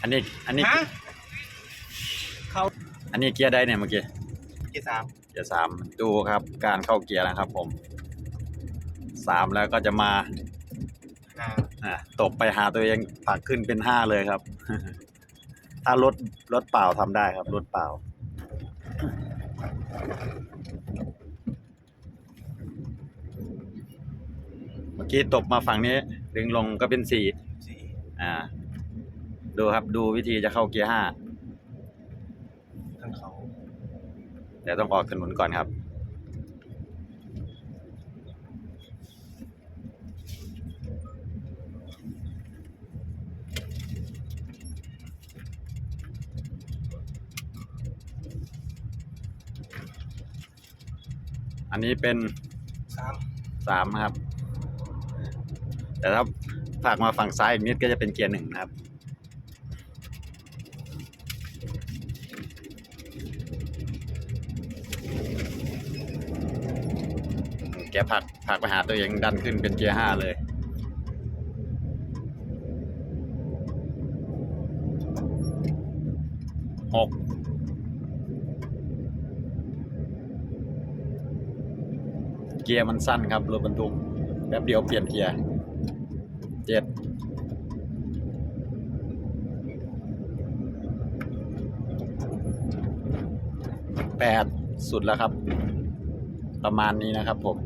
อันนี้ อันนี้ ฮะเขาอันนี้เกียร์ได้เนี่ยเมื่อกี้ เกียร์สามเกียร์สามดูครับ การเข้าเกียร์นะครับผม สามแล้วก็จะมา อ่าอะตบไปหาตัวเองผลักขึ้นเป็นห้าเลยครับ ถ้ารถรถเปล่าทำได้ครับรถเปล่า เมื่อกี้ตบมาฝั่งนี้ ดึงลงก็เป็นสี่สี่อ่า ดูครับดูวิธีจะเข้าเกียร์ห้าทางเขาแต่ต้องออกถนนก่อนครับ อันนี้เป็นสามสามนะครับ แต่ถ้าผลักมาฝั่งซ้ายอีกนิดก็จะเป็นเกียร์หนึ่งนะครับ แกผักผักไปหาตัวเองดันขึ้นเป็นเกียร์ห้าเลย หก เกียร์มันสั้นครับรถบรรทุกแป๊บเดียวเปลี่ยนเกียร์ เจ็ด แปดสุดแล้วครับ ประมาณนี้นะครับผม